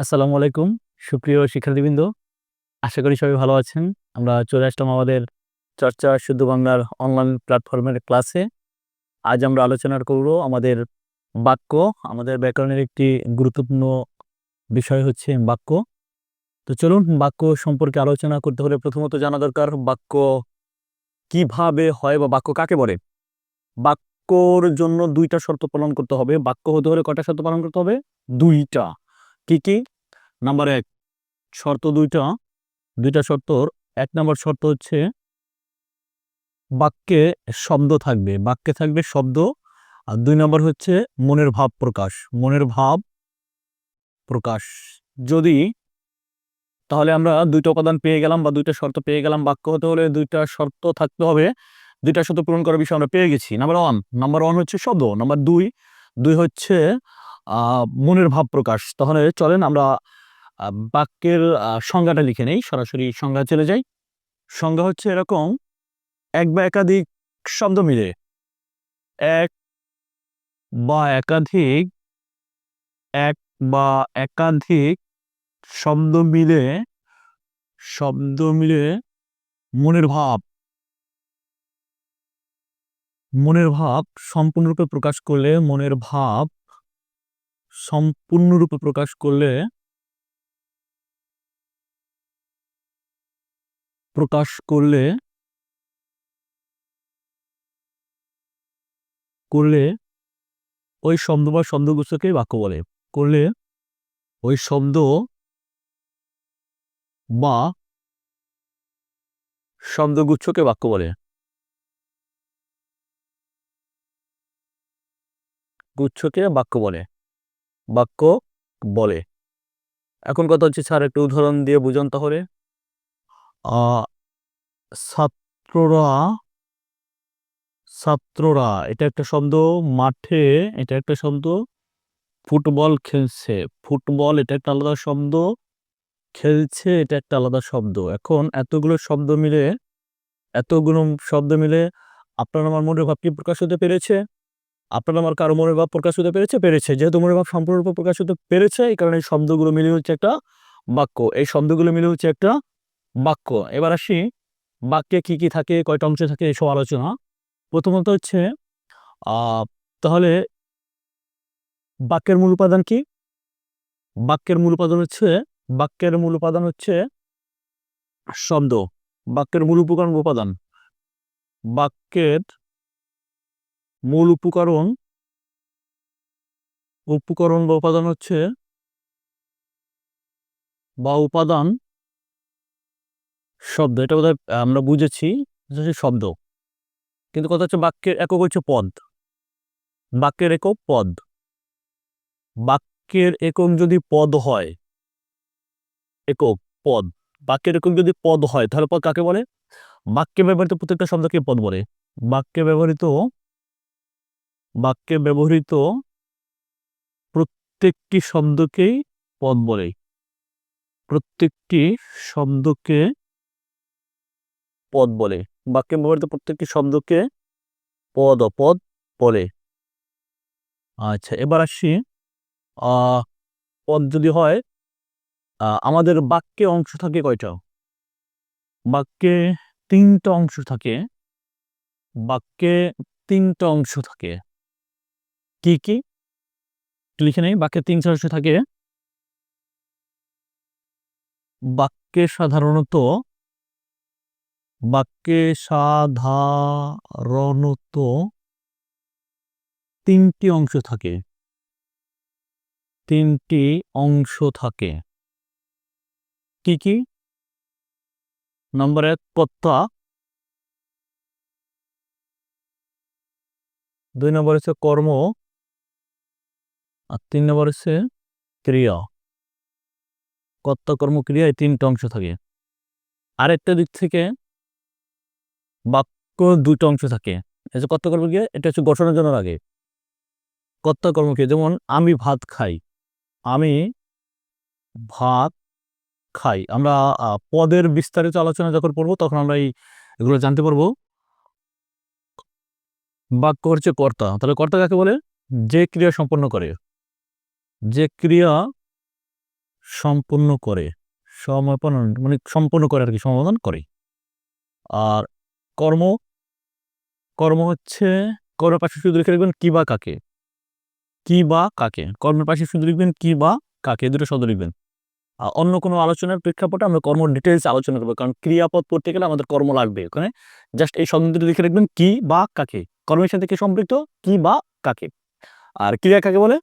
আসসালামু আলাইকুম। সুপ্রিয় শিক্ষার্থীবৃন্দ, আশা করি সবাই ভালো আছেন। আমরা চলে আসলাম আমাদের চর্চা শুদ্ধ বাংলার অনলাইন প্ল্যাটফর্মের ক্লাসে আজ আমরা আলোচনা করব আমাদের বাক্য। আমাদের ব্যাকরণের একটি গুরুত্বপূর্ণ বিষয় হচ্ছে বাক্য। তো চলুন বাক্য সম্পর্কে আলোচনা করতে হলে প্রথমত জানা দরকার, বাক্য কীভাবে হয় বা বাক্য কাকে বলে? বাক্যর জন্য দুইটা শর্ত পালন করতে হবে। বাক্য হতে হলে কটা শর্ত পালন করতে হবে? দুইটা। কি কি? নাম্বার এক, শর্ত দুইটা। দুইটা শর্তর এক নম্বর শর্ত হচ্ছে বাক্যে শব্দ থাকবে। বাক্যে থাকবে শব্দ। আর দুই নম্বর হচ্ছে মনের ভাব প্রকাশ। মনের ভাব প্রকাশ। যদি তাহলে আমরা দুইটা উপাদান পেয়ে গেলাম বা দুইটা শর্ত পেয়ে গেলাম, বাক্য হতে হলে দুইটা শর্ত থাকতে হবে। দুইটা শর্ত পূরণ করার বিষয় আমরা পেয়ে গেছি। নাম্বার ওয়ান নাম্বার ওয়ান হচ্ছে শব্দ। নাম্বার দুই দুই হচ্ছে মনের ভাব প্রকাশ। তাহলে চলেন আমরা বাক্যের সংজ্ঞাটা লিখে নেই, সরাসরি সংজ্ঞা চলে যাই। সংজ্ঞা হচ্ছে এরকম, এক বা একাধিক শব্দ মিলে। এক বা একাধিক, এক বা একাধিক শব্দ মিলে শব্দ মিলে মনের ভাব। মনের ভাব সম্পূর্ণরূপে প্রকাশ করলে মনের ভাব সম্পূর্ণরূপে প্রকাশ করলে প্রকাশ করলে করলে ওই শব্দ বা শব্দগুচ্ছকে বাক্য বলে। করলে ওই শব্দ বা শব্দগুচ্ছকে বাক্য বলে। গুচ্ছকে বাক্য বলে। বাক্য বলে। এখন কথা হচ্ছে, স্যার, একটু উদাহরণ দিয়ে বুঝান তাহলে। ছাত্ররা ছাত্ররা, এটা একটা শব্দ, মাঠে এটা একটা শব্দ, ফুটবল খেলছে, ফুটবল এটা একটা আলাদা শব্দ, খেলছে এটা একটা আলাদা শব্দ। এখন এতগুলো শব্দ মিলে, এতগুলো শব্দ মিলে আপনার আমার মনের ভাব কি প্রকাশ হতে পেরেছে? আপনার আমার কারও মনের ভাব প্রকাশ হতে পেরেছে? পেরেছে। যেহেতু মনের ভাব সম্পূর্ণরূপে প্রকাশ হতে পেরেছে, এই কারণে এই শব্দগুলো মিলে হচ্ছে একটা বাক্য। এই শব্দগুলো মিলে হচ্ছে একটা বাক্য। এবার আসি, বাক্যে কি কি থাকে, কয়টা অংশ থাকে, এসব আলোচনা। প্রথমত হচ্ছে তাহলে বাক্যের মূল উপাদান কি? বাক্যের মূল উপাদান হচ্ছে, বাক্যের মূল উপাদান হচ্ছে শব্দ। বাক্যের মূল উপকরণ উপাদান। বাক্যের মূল উপকরণ উপকরণ বা উপাদান হচ্ছে বা উপাদান শব্দ। এটা বোধহয় আমরা বুঝেছি শব্দ। কিন্তু কথা হচ্ছে বাক্যের একক হচ্ছে পদ। বাক্যের একক পদ। বাক্যের একক যদি পদ হয়, একক পদ। বাক্যের একক যদি পদ হয়, তাহলে পদ কাকে বলে? বাক্যে ব্যবহৃত প্রত্যেকটা শব্দকে পদ বলে। বাক্যে ব্যবহৃত বাক্যে ব্যবহৃত প্রত্যেকটি শব্দকেই পদ বলে। প্রত্যেকটি শব্দকে পদ বলে। বাক্যে ব্যবহৃত প্রত্যেকটি শব্দকে পদ অপদ বলে। আচ্ছা এবার আসি। পদ যদি হয় আমাদের বাক্যে অংশ থাকে কয়টা? বাক্যে তিনটা অংশ থাকে। বাক্যে তিনটা অংশ থাকে। কি কি? লিখে নেই, বাক্যে তিনটা অংশ থাকে। বাক্যে সাধারণত বাক্যে সাধারণত তিনটি অংশ থাকে। তিনটি অংশ থাকে। কি কি? নম্বর এক কর্তা দুই নম্বর হচ্ছে কর্ম। আর তিন নম্বর হচ্ছে ক্রিয়া। কর্তা কর্ম ক্রিয়া এই তিনটা অংশ থাকে। আরেকটা দিক থেকে বাক্য দুটো অংশ থাকে। এই যে কর্তা কর্ম ক্রিয়া, এটা হচ্ছে গঠনের জন্য আগে কর্তা কর্ম ক্রিয়া, যেমন আমি ভাত খাই, আমি ভাত খাই। আমরা পদের বিস্তারিত আলোচনা যখন পড়ব, তখন আমরা এই এগুলো জানতে পারব। বাক্য হচ্ছে কর্তা। তাহলে কর্তা কাকে বলে? যে ক্রিয়া সম্পন্ন করে। যে ক্রিয়া সম্পূর্ণ করে সমাপন মানে সম্পূর্ণ করে আর কি সমাধান করে। আর কর্ম কর্ম হচ্ছে, কর্মের পাশে শুধু লিখে লিখবেন কি বা কাকে। কি বা কাকে। কর্মের পাশে শুধু লিখবেন কি বা কাকে দুটো শব্দ লিখবেন। আর অন্য কোনো আলোচনার প্রেক্ষাপটে আমরা কর্ম ডিটেলস আলোচনা করব, কারণ ক্রিয়াপদ পড়তে গেলে আমাদের কর্ম লাগবে ওখানে জাস্ট এই শব্দ দুটো লিখে রাখবেন কি বা কাকে। কর্মের সাথে কি সম্পৃক্ত? কি বা কাকে। আর ক্রিয়া কাকে বলে?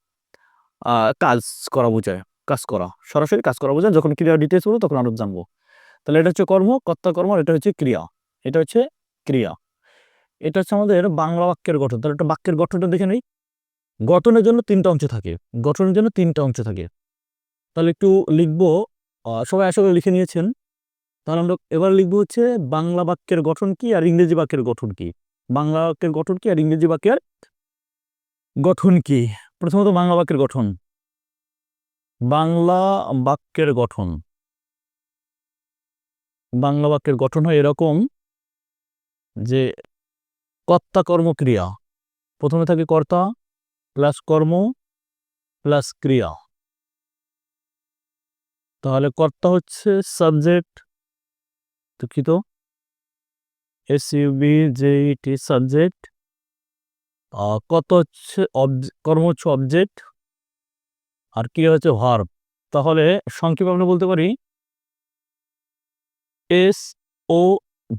কাজ করা বোঝায়, কাজ করা। সরাসরি কাজ করা বোঝায়, যখন ক্রিয়া ডিটেলস বলব, তখন আরও জানব। তাহলে এটা হচ্ছে কর্ম, কর্তা কর্ম এটা হচ্ছে ক্রিয়া। এটা হচ্ছে ক্রিয়া। এটা হচ্ছে আমাদের বাংলা বাক্যের গঠন। তাহলে একটা বাক্যের গঠনটা দেখে নেই। গঠনের জন্য তিনটা অংশ থাকে। গঠনের জন্য তিনটা অংশ থাকে। তাহলে একটু লিখব। সবাই আসলে লিখে নিয়েছেন। তাহলে আমরা এবার লিখব হচ্ছে বাংলা বাক্যের গঠন কি আর ইংরেজি বাক্যের গঠন কি? বাংলা বাক্যের গঠন কি আর ইংরেজি বাক্যের গঠন কি? প্রথমত বাংলা বাক্যের গঠন। বাংলা বাক্যের গঠন। বাংলা বাক্যের গঠন হয় এরকম যে কর্তা কর্মক্রিয়া প্রথমে থাকে কর্তা প্লাস কর্ম প্লাস ক্রিয়া। তাহলে কর্তা হচ্ছে সাবজেক্ট, দুঃখিত S U U B J T subject. কত হচ্ছে কর্ম হচ্ছে অবজেক্ট আর ক্রিয়া হচ্ছে ভার্ব তাহলে সংক্ষেপে আমরা বলতে পারি এস ও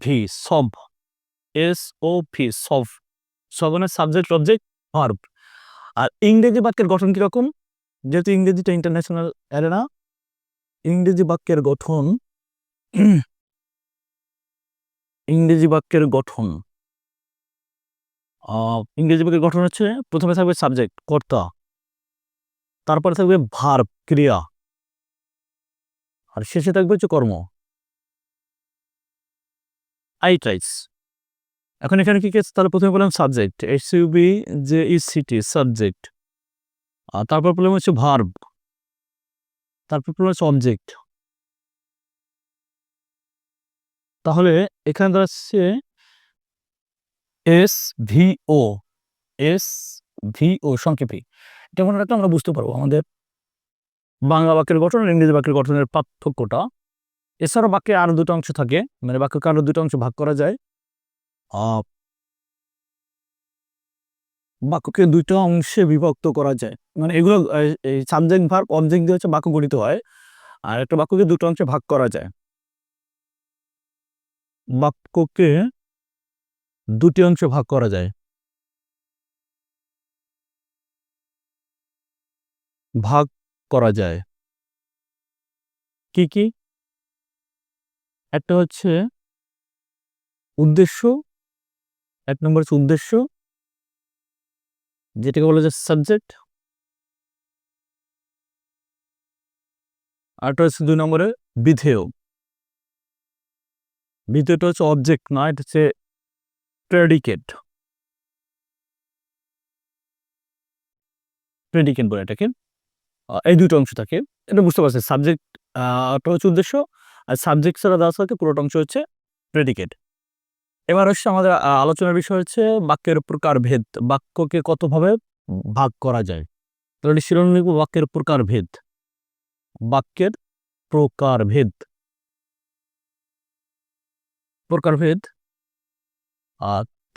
ভি সব। এস ও ভি সব। সব মানে সাবজেক্ট অবজেক্ট ভার্ব আর ইংরেজি বাক্যের গঠন কীরকম? যেহেতু ইংরেজিটা ইন্টারন্যাশনাল অ্যারেনা ইংরেজি বাক্যের গঠন, ইংরেজি বাক্যের গঠন। ইংরেজি বাক্যের গঠন হচ্ছে প্রথমে থাকবে সাবজেক্ট কর্তা। তারপরে থাকবে ভার্ব ক্রিয়া। আর শেষে থাকবে হচ্ছে কর্ম। আই ট্রাইস এখন এখানে কি কেস? তাহলে প্রথমে বললাম subject S U B E C T subject আর তারপর বললাম হচ্ছে ভার্ব তারপর বললাম হচ্ছে অবজেক্ট তাহলে এখানে দাঁড়াচ্ছে S V O S V O সংক্ষেপে। এটা মনে রাখলে আমরা বুঝতে পারব আমাদের বাংলা বাক্যের গঠন আর ইংরেজি বাক্যের গঠনের পার্থক্যটা। এছাড়াও বাক্যে আরও দুটো অংশ থাকে মানে বাক্যকে আরও দুটো অংশ ভাগ করা যায়। বাক্যকে দুটো অংশে বিভক্ত করা যায়। মানে এগুলো সাবজেক্ট ভার্ব অবজেক্ট দিয়ে হচ্ছে বাক্য গঠিত হয়, আর একটা বাক্যকে দুটো অংশে ভাগ করা যায়। বাক্যকে দুটি অংশে ভাগ করা যায়। ভাগ করা যায়। কি কি? একটা হচ্ছে উদ্দেশ্য, এক নম্বর হচ্ছে উদ্দেশ্য, যেটাকে বলা যায় সাবজেক্ট আরটা হচ্ছে দুই নম্বরে বিধেয়। বিধেয়টা হচ্ছে অবজেক্ট না, এটা হচ্ছে প্রেডিকেট প্রেডিকেট বলে এটাকে। এই দুটো অংশ থাকে। এটা বুঝতে পারছি সাবজেক্ট হচ্ছে উদ্দেশ্য, আর সাবজেক্ট ছাড়া দেওয়া থাকে, পুরোটা অংশ হচ্ছে প্রেডিকেট এবার হচ্ছে আমাদের আলোচনার বিষয় হচ্ছে বাক্যের প্রকার ভেদ? বাক্যকে কতভাবে ভাগ করা যায়? তাহলে শিরোনাম লিখব, বাক্যের প্রকারভেদ বাক্যের প্রকারভেদ প্রকারভেদ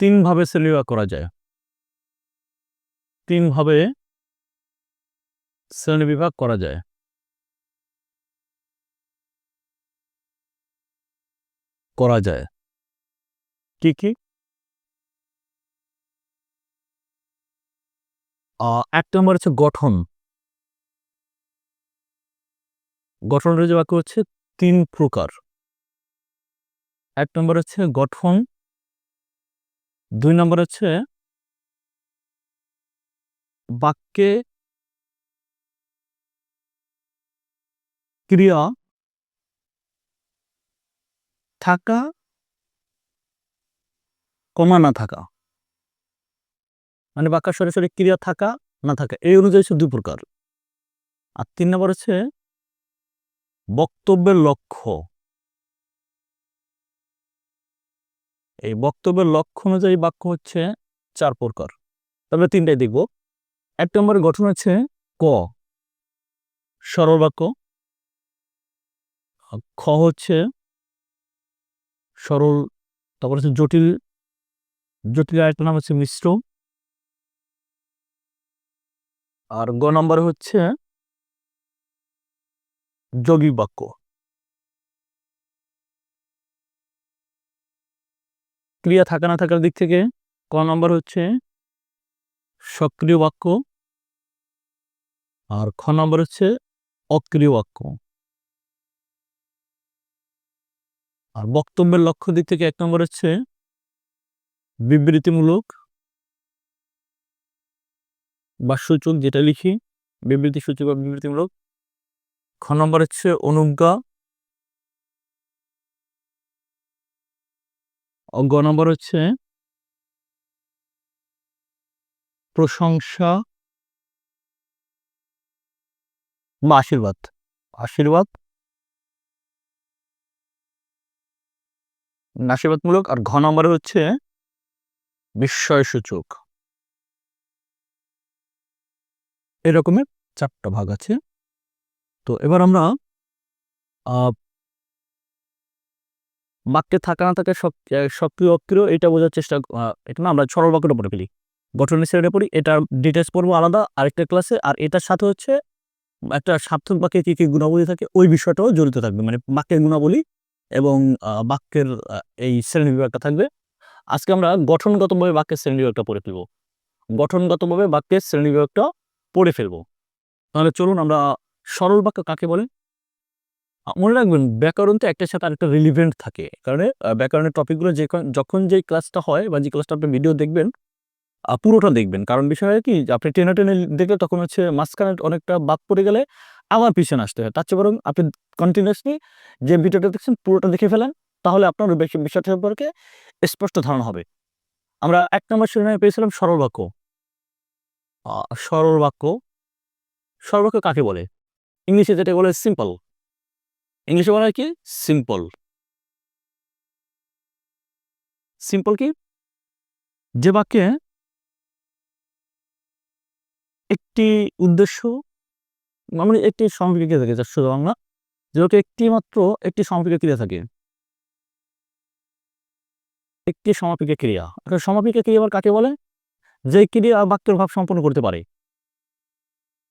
তিনভাবে শ্রেণীবিভাগ করা যায়। তিনভাবে শ্রেণীবিভাগ করা যায়। করা যায়। কি কি? এক নম্বর হচ্ছে গঠন। গঠনের যে বাক্য হচ্ছে তিন প্রকার। এক নম্বর হচ্ছে গঠন দুই নম্বর হচ্ছে বাক্যে ক্রিয়া থাকা কমা না থাকা। মানে বাক্য সরাসরি ক্রিয়া থাকা, না থাকা, এই অনুযায়ী হচ্ছে দুই প্রকার। আর তিন নম্বর হচ্ছে বক্তব্যের লক্ষ্য। এই বক্তব্যের লক্ষ্য অনুযায়ী বাক্য হচ্ছে চার প্রকার তবে তিনটাই দেখব। এক নম্বরের গঠন হচ্ছে ক। সরল বাক্য। খ হচ্ছে সরল, তারপর হচ্ছে জটিল জটিল আরেকটা নাম হচ্ছে মিশ্র। আর গ নম্বর হচ্ছে যোগী বাক্য। ক্রিয়া থাকা না থাকার দিক থেকে ক নম্বর হচ্ছে সক্রিয় বাক্য আর খ নম্বর হচ্ছে অক্রিয় বাক্য। আর বক্তব্যের লক্ষ্য দিক থেকে এক নম্বর হচ্ছে বিবৃতিমূলক বা সূচক যেটা লিখি বিবৃতি সূচক বা বিবৃতিমূলক। খ নম্বর হচ্ছে অনুজ্ঞা গ নম্বর হচ্ছে প্রশংসা বা আশীর্বাদ। আশীর্বাদ আশীর্বাদমূলক আর ঘ নম্বরে হচ্ছে বিস্ময় সূচক এরকমের চারটা ভাগ আছে। তো এবার আমরা বাক্যে থাকা না থাকা সক্রিয় অক্রিয় এটা বোঝার চেষ্টা এটা না আমরা সরল বাক্যটা পড়ে ফেলি। গঠনের শ্রেণীটা পড়ি এটার ডিটেলস পড়ব আলাদা আরেকটা ক্লাসে আর এটার সাথে হচ্ছে একটা সার্থক বাক্যে কী কী গুণাবলী থাকে ওই বিষয়টাও জড়িত থাকবে। মানে বাক্যের গুণাবলী এবং বাক্যের এই শ্রেণি বিভাগটা থাকবে। আজকে আমরা গঠনগতভাবে বাক্যের শ্রেণি বিভাগটা পড়ে ফেলব। গঠনগতভাবে বাক্যের শ্রেণি বিভাগটা পড়ে ফেলব। তাহলে চলুন আমরা সরল বাক্য কাকে বলে? আহ, মনে রাখবেন ব্যাকরণ তো একটার সাথে আরেকটা রিলিভেন্ট থাকে। কারণ ব্যাকরণের টপিকগুলো যে যখন যে ক্লাসটা হয় বা যে ক্লাসটা আপনি ভিডিও দেখবেন পুরোটা দেখবেন। কারণ বিষয় হয় কি আপনি টেনে টেনে দেখলে তখন হচ্ছে মাঝখানে অনেকটা বাদ পড়ে গেলে আবার পিছনে আসতে হয়। তার চেয়ে বরং আপনি কন্টিনিউসলি যে ভিডিওটা দেখছেন, পুরোটা দেখে ফেলেন, তাহলে আপনার বিষয়টা সম্পর্কে স্পষ্ট ধারণা হবে। আমরা এক নম্বর শিরোনামে পেয়েছিলাম সরল বাক্য। সরল বাক্য। সরল বাক্য কাকে বলে? ইংলিশে যেটা বলে সিম্পল ইংলিশে বলা হয় কি? সিম্পল সিম্পল কি? যে বাক্যে একটি উদ্দেশ্য মানে একটি সমাপিকা ক্রিয়া থাকে শুধু বাংলা যেহেতু একটি মাত্র একটি সমাপিকা ক্রিয়া থাকে। একটি সমাপিকা ক্রিয়া। একটা সমাপিকা ক্রিয়া আবার কাকে বলে? যে ক্রিয়া বাক্যের ভাব সম্পন্ন করতে পারে।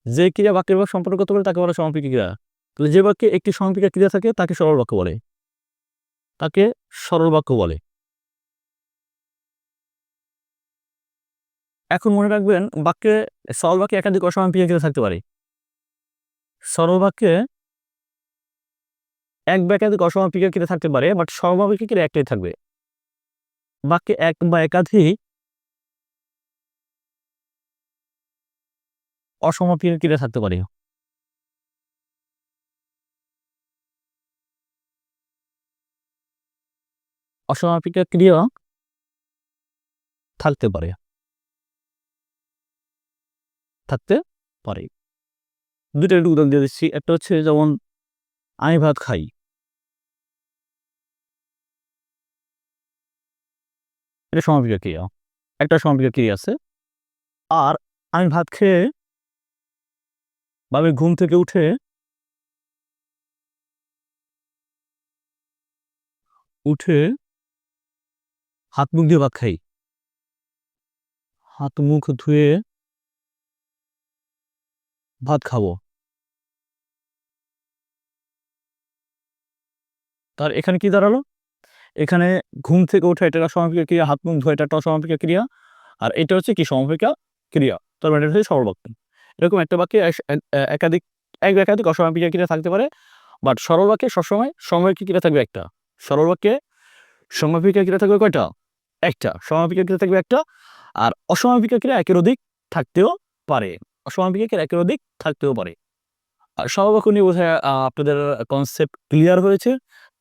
যে ক্রিয়া বাক্যের ভাব সম্পন্ন করতে পারে, তাকে বলে সমাপিকা ক্রিয়া। তাহলে যে বাক্যে একটি সমাপিকা ক্রিয়া থাকে, তাকে সরল বাক্য বলে। তাকে সরল বাক্য বলে। এখন মনে রাখবেন, বাক্যে সরল বাক্যে একাধিক অসমাপিকা ক্রিয়া থাকতে পারে। সরল বাক্যে এক বা একাধিক অসমাপিকা ক্রিয়া থাকতে পারে বাট সমাপিকা ক্রিয়া একটাই থাকবে। বাক্যে এক বা একাধিক অসমাপিকা ক্রিয়া থাকতে পারে। অসমাপিকা ক্রিয়া থাকতে পারে। থাকতে পারে। দুটো একটু উদাহরণ দিয়ে দিচ্ছি। একটা হচ্ছে যেমন, আমি ভাত খাই। এটা সমাপিকা ক্রিয়া। একটা সমাপিকা ক্রিয়া আছে। আর আমি ভাত খেয়ে বা ঘুম থেকে উঠে উঠে হাত মুখ দিয়ে ভাত খাই। হাত মুখ ধুয়ে ভাত খাব। তার এখানে কি দাঁড়াল? এখানে ঘুম থেকে ওঠা এটা সমাপিকা ক্রিয়া, হাত মুখ ধোয়া এটা একটা অসমাপিকা ক্রিয়া, আর এটা হচ্ছে কি সমাপিকা ক্রিয়া? তার মানে এটা হচ্ছে সরল বাক্য। এরকম একটা বাক্যে এক- এক- একাধিক, এক একাধিক অসমাপিকা ক্রিয়া থাকতে পারে, বাট সরল বাক্যে সবসময় সমাপিকা ক্রিয়া থাকবে একটা। সরল বাক্যে সমাপিকা ক্রিয়া থাকবে কয়টা? একটা সমাপিকা ক্রিয়া থাকবে একটা, আর অসমাপিকা ক্রিয়া একের অধিক থাকতেও পারে। অসমাপিকা ক্রিয়া একের অধিক থাকতেও পারে। আর নিয়ে বোধহয় আপনাদের কনসেপ্ট ক্লিয়ার হয়েছে।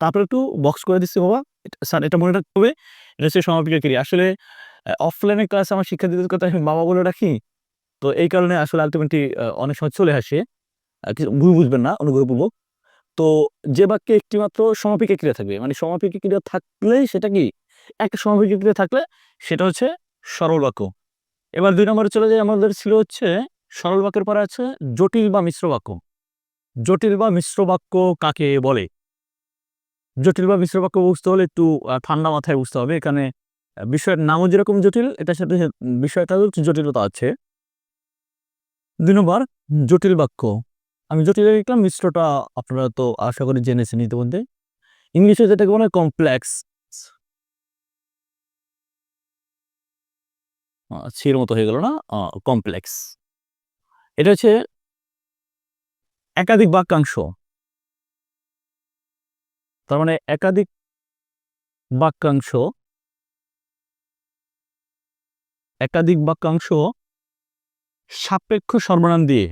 তারপরে একটু বক্স করে দিচ্ছি বাবা। স্যার এটা মনে রাখতে হবে। এটা হচ্ছে সমাপিকা ক্রিয়া আসলে অফলাইনে ক্লাসে আমার শিক্ষার্থীদের কথা আমি বাবা বলে রাখি। তো এই কারণে আসলে আলটিমেটলি অনেক সময় চলে আসে। কিছু ভুল বুঝবেন না, অনুগ্রহপূর্বক। তো যে বাক্যে একটি মাত্র সমাপিকা ক্রিয়া থাকবে। মানে সমাপিকা ক্রিয়া থাকলেই সেটা কি? একটা সমাপিকা থাকলে সেটা হচ্ছে সরল বাক্য। এবার দুই নম্বরে চলে যায় আমাদের ছিল হচ্ছে সরল বাক্যের পরে আছে জটিল বা মিশ্র বাক্য। জটিল বা মিশ্র বাক্য কাকে বলে? জটিল বা মিশ্র বাক্য বুঝতে হলে একটু ঠান্ডা মাথায় বুঝতে হবে। এখানে বিষয়ের নামও যেরকম জটিল, এটার সাথে বিষয়টাও একটু জটিলতা আছে। দুই নম্বর, জটিল বাক্য। আমি জটিল লিখলাম, মিশ্রটা আপনারা তো আশা করি জেনেছেন ইতিমধ্যে। ইংলিশে যেটাকে বলা কমপ্লেক্স সির মতো হয়ে গেল না? কমপ্লেক্স এটা হচ্ছে একাধিক বাক্যাংশ। তার মানে একাধিক বাক্যাংশ একাধিক বাক্যাংশ সাপেক্ষ সর্বনাম দিয়ে।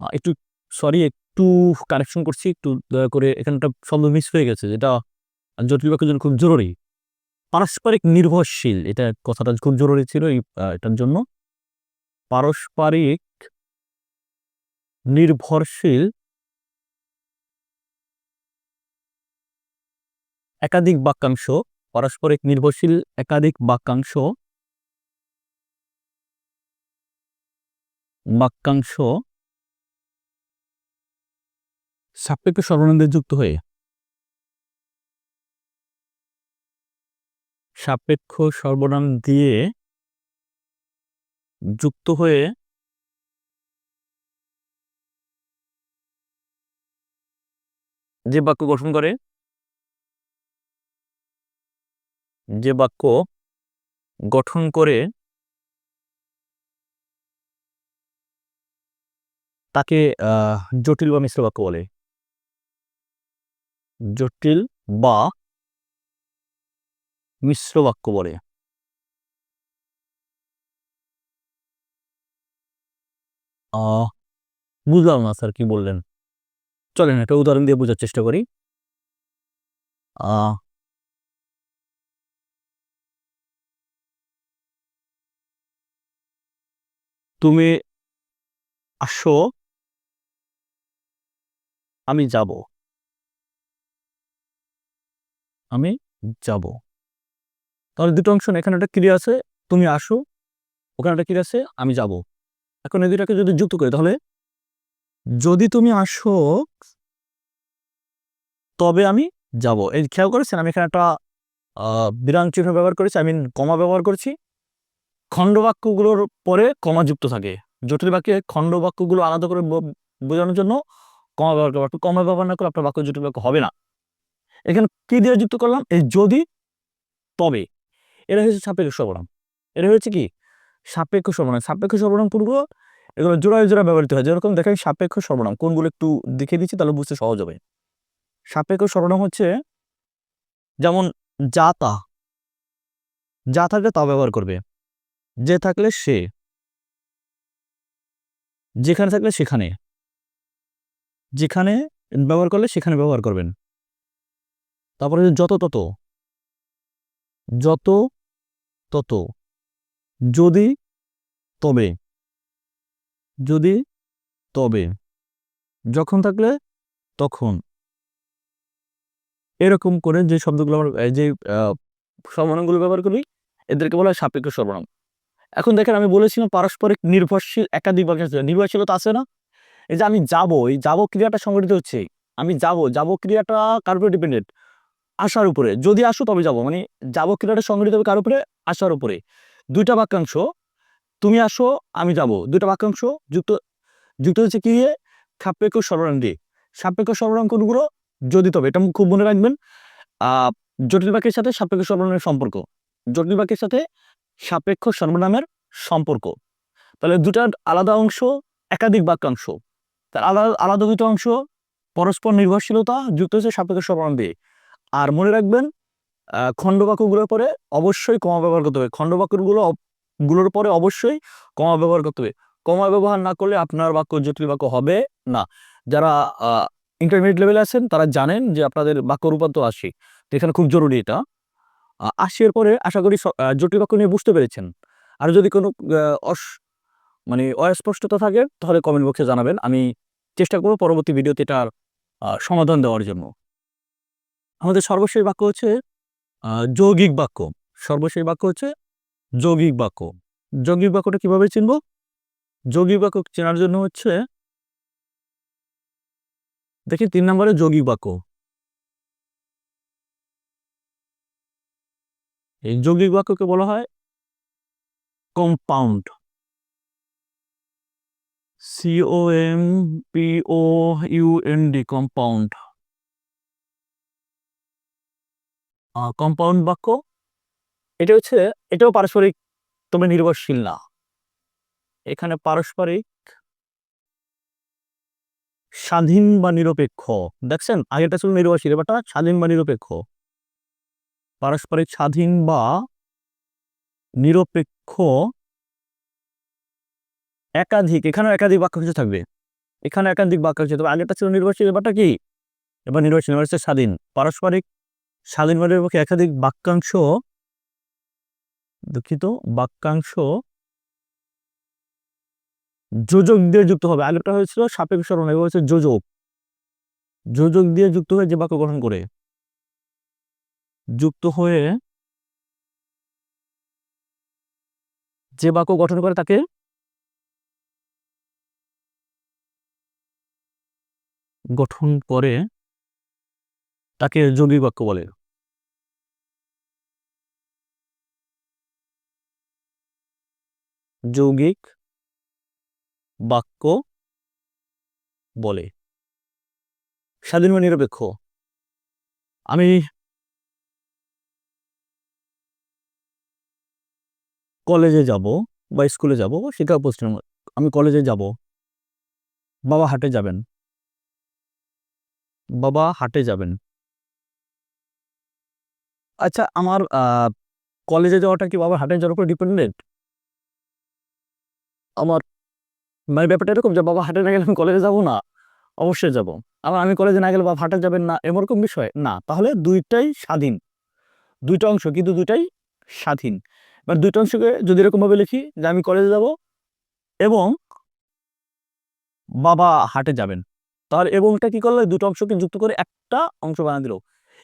একটু সরি একটু কারেকশন করছি, একটু দয়া করে এখানটা শব্দ মিস হয়ে গেছে, যেটা জটিল বাক্যের জন্য খুব জরুরি। পারস্পরিক নির্ভরশীল, এটা কথাটা খুব জরুরি ছিল এই এটার জন্য। পারস্পরিক নির্ভরশীল একাধিক বাক্যাংশ, পারস্পরিক নির্ভরশীল একাধিক বাক্যাংশ বাক্যাংশ সাপেক্ষ সর্বনামে যুক্ত হয়ে সাপেক্ষ সর্বনাম দিয়ে যুক্ত হয়ে যে বাক্য গঠন করে, যে বাক্য গঠন করে তাকে জটিল বা মিশ্র বাক্য বলে। জটিল বা মিশ্র বাক্য বলে। বুঝলাম না স্যার কি বললেন। চলেন একটা উদাহরণ দিয়ে বোঝার চেষ্টা করি। তুমি আসো। আমি যাব। আমি যাব। তাহলে দুটো অংশ এখানে একটা ক্রিয়া আছে, তুমি আসো, ওখানে একটা ক্রিয়া আছে, আমি যাব। এখন এই দুটাকে যদি যুক্ত করি, তাহলে যদি তুমি আসো, তবে আমি যাব। এই খেয়াল করেছেন, আমি এখানে একটা বিরাম চিহ্ন ব্যবহার করেছি আই মিন কমা ব্যবহার করছি। খণ্ড বাক্যগুলোর পরে কমা যুক্ত থাকে। জটিল বাক্যে খণ্ড বাক্যগুলো আলাদা করে বোঝানোর জন্য কমা ব্যবহার আপনি কমা ব্যবহার না করে আপনার বাক্য জটিল বাক্য হবে না। এখানে কি দিয়ে যুক্ত করলাম? এই যদি, তবে। এটা হচ্ছে সাপেক্ষ সর্বনাম এটা হচ্ছে কি? সাপেক্ষ সর্বনাম সাপেক্ষ সর্বনাম কোনগুলো? এগুলো জোড়ায় জোড়া ব্যবহৃত হয়। যেরকম দেখেন সাপেক্ষ সর্বনাম কোনগুলো একটু দেখে দিচ্ছি, তাহলে বুঝতে সহজ হবে। সাপেক্ষ সর্বনাম হচ্ছে যেমন যা তা যা থাকলে তা ব্যবহার করবে। যে থাকলে সে। যেখানে থাকলে সেখানে। যেখানে ব্যবহার করলে সেখানে ব্যবহার করবেন। তারপরে যত তত। যত তত। যদি, তবে। যদি, তবে। যখন থাকলে, তখন। এরকম করে যে শব্দগুলো আমরা যে সর্বনামগুলো ব্যবহার করি, এদেরকে বলা হয় সাপেক্ষ সর্বনাম। এখন দেখেন আমি বলেছিলাম পারস্পরিক নির্ভরশীল একাধিক বাক্য নির্ভরশীলতা আছে না? এই যে আমি যাব, এই যাব ক্রিয়াটা সংগঠিত হচ্ছে। আমি যাব যাব ক্রিয়াটা কার ডিপেন্ডেন্ট আসার উপরে। যদি আসো তবে যাব। মানে যাব ক্রিয়াটা সংগঠিত হবে কার উপরে? আসার উপরে। দুইটা বাক্যাংশ, তুমি আসো, আমি যাব। দুইটা বাক্যাংশ যুক্ত যুক্ত হচ্ছে কি? সাপেক্ষ সর্বনাম দিয়ে। সাপেক্ষ সর্বনাম কোনগুলো? যদি তবে। এটা খুব মনে রাখবেন। জটিল বাক্যের সাথে সাপেক্ষ সর্বনামের সম্পর্ক। জটিল বাক্যের সাথে সাপেক্ষ সর্বনামের সম্পর্ক। তাহলে দুটার আলাদা অংশ, একাধিক বাক্যাংশ। তার আলাদা আলাদা দুটো অংশ, পরস্পর নির্ভরশীলতা যুক্ত হচ্ছে সাপেক্ষ সর্বনাম দিয়ে। আর মনে রাখবেন খণ্ডবাক্যগুলোর পরে অবশ্যই কমা ব্যবহার করতে হবে। খণ্ডবাক্যগুলো গুলোর পরে অবশ্যই কমা ব্যবহার করতে হবে। কমা ব্যবহার না করলে আপনার বাক্য, জটিল বাক্য হবে না। যারা ইন্টারমিডিয়েট লেভেলে আছেন, তারা জানেন যে আপনাদের বাক্য রূপান্তর তো এখানে খুব জরুরি এটা। আশি এর পরে আশা করি জটিল বাক্য নিয়ে বুঝতে পেরেছেন। আর যদি কোনো অস মানে অস্পষ্টতা থাকে, তাহলে কমেন্ট বক্সে জানাবেন। আমি চেষ্টা করব পরবর্তী ভিডিওতে এটার সমাধান দেওয়ার জন্য। আমাদের সর্বশেষ বাক্য হচ্ছে যৌগিক বাক্য। সর্বশেষ বাক্য হচ্ছে, যৌগিক বাক্য। যৌগিক বাক্যটা কীভাবে চিনব? যৌগিক বাক্য চেনার জন্য হচ্ছে, দেখি তিন নম্বরে যৌগিক বাক্য। এই যৌগিক বাক্যকে বলা হয়, compound. C O M P O U N D compound. Compound বাক্য? এটা হচ্ছে, এটাও পারস্পরিক, তবে নির্ভরশীল না। এখানে পারস্পরিক স্বাধীন বা নিরপেক্ষ। দেখছেন? আগেটা ছিল নির্ভরশীল, এবারটা স্বাধীন বা নিরপেক্ষ। পারস্পরিক স্বাধীন বা নিরপেক্ষ একাধিক, এখানেও একাধিক বাক্য কিছু থাকবে। এখানে একাধিক বাক্য কিছু তবে আগেটা ছিল নির্ভরশীল, এবারটা কি? এবার নির্ভরশীল, এবার স্বাধীন। পারস্পরিক স্বাধীন বা নিরপেক্ষ একাধিক বাক্যাংশ, দুঃখিত, বাক্যাংশ যোজক দিয়ে যুক্ত হবে। আগেরটা হয়েছিল সাপেক্ষ সরণ এবার হচ্ছে যোজক। যোজক দিয়ে যুক্ত হয়ে যে বাক্য গঠন করে, যুক্ত হয়ে যে বাক্য গঠন করে তাকে গঠন করে, তাকে যৌগিক বাক্য বলে। যৌগিক বাক্য বলে। স্বাধীন বা নিরপেক্ষ। আমি কলেজে যাব বা স্কুলে যাব শিক্ষা প্রতিষ্ঠান আমি কলেজে যাব। বাবা হাটে যাবেন। বাবা হাটে যাবেন। আচ্ছা আমার কলেজে যাওয়াটা কি বাবা হাটে যাওয়ার উপর ডিপেন্ডেন্ট আমার মানে ব্যাপারটা এরকম যে, বাবা, হাটে না গেলে আমি কলেজে যাব না। অবশ্যই যাব। আবার আমি কলেজে না গেলে বাবা, হাটে যাবেন না, এরকম বিষয়? না, তাহলে দুইটাই স্বাধীন। দুইটা অংশ, কিন্তু দুইটাই স্বাধীন। এবার দুইটা অংশকে যদি এরকমভাবে লিখি যে, আমি কলেজে যাব এবং বাবা হাটে যাবেন। তাহলে এবংটা কি করলে? দুটো অংশকে যুক্ত করে একটা অংশ বানা দিল।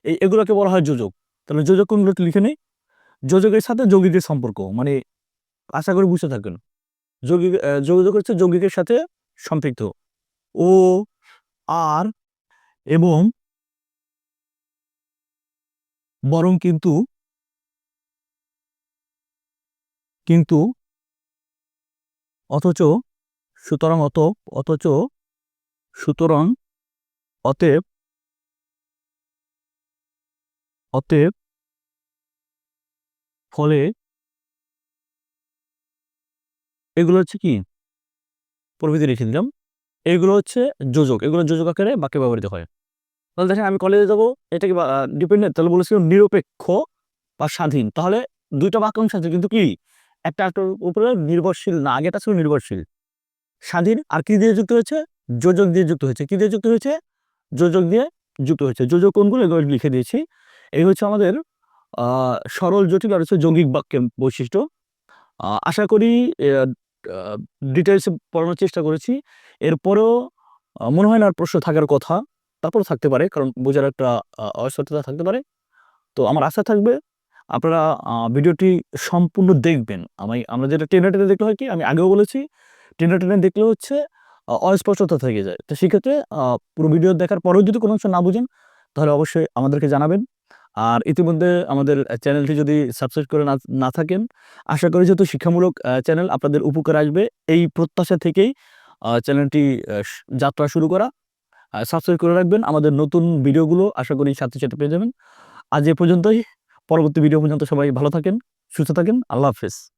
এই এগুলোকে বলা হয় যোজক। তাহলে যোজক কোনগুলো লিখে নেই? যোজকের সাথে যোগীদের সম্পর্ক। মানে আশা করি বুঝতে থাকবেন। আহ, যোগাযোগ হচ্ছে যৌগিকের সাথে সম্পৃক্ত। ও আর এবং বরং কিন্তু কিন্তু অথচ সুতরাং অত অথচ সুতরাং অতএব অতএব ফলে এগুলো হচ্ছে কি? প্রভৃতি লিখে দিলাম। এগুলো হচ্ছে যোজক। এগুলো যোজক আকারে বাক্যে ব্যবহৃত হয়। তাহলে দেখেন, আমি কলেজে যাব এটা কি ডিপেন্ডেন্ট তাহলে বলেছিল নিরপেক্ষ বা স্বাধীন। তাহলে দুইটা বাক্যাংশ আছে, কিন্তু কি? একটা একটার উপরে নির্ভরশীল না আগেটা ছিল নির্ভরশীল। স্বাধীন আর কি দিয়ে যুক্ত হয়েছে? যোজক দিয়ে যুক্ত হয়েছে। কি দিয়ে যুক্ত হয়েছে? যোজক দিয়ে যুক্ত হয়েছে। যোজক কোনগুলো? এগুলো লিখে দিয়েছি। এই হচ্ছে আমাদের সরল জটিল আর হচ্ছে যৌগিক বাক্যের বৈশিষ্ট্য। আশা করি ডিটেলসে পড়ানোর চেষ্টা করেছি। এরপরেও মনে হয় না আর প্রশ্ন থাকার কথা। তারপরও থাকতে পারে, কারণ বোঝার একটা অস্বচ্ছতা থাকতে পারে। তো আমার আশা থাকবে, আপনারা ভিডিওটি সম্পূর্ণ দেখবেন। আমি, আমরা যেটা টেনে টেনে দেখলে হয় কি, আমি আগেও বলেছি টেনে টেনে দেখলে হচ্ছে অস্পষ্টতা থেকে যায়। তো সেক্ষেত্রে পুরো ভিডিও দেখার পরেও যদি কোনো অংশ না বুঝেন, তাহলে অবশ্যই আমাদেরকে জানাবেন। আর ইতিমধ্যে আমাদের চ্যানেলটি যদি সাবস্ক্রাইব করে না থাকেন, আশা করি যেহেতু শিক্ষামূলক চ্যানেল আপনাদের উপকার আসবে, এই প্রত্যাশা থেকেই চ্যানেলটি যাত্রা শুরু করা। সাবস্ক্রাইব করে রাখবেন, আমাদের নতুন ভিডিওগুলো আশা করি সাথে সাথে পেয়ে যাবেন। আজ এ পর্যন্তই, পরবর্তী ভিডিও পর্যন্ত সবাই ভালো থাকেন, সুস্থ থাকেন, আল্লাহ হাফেজ।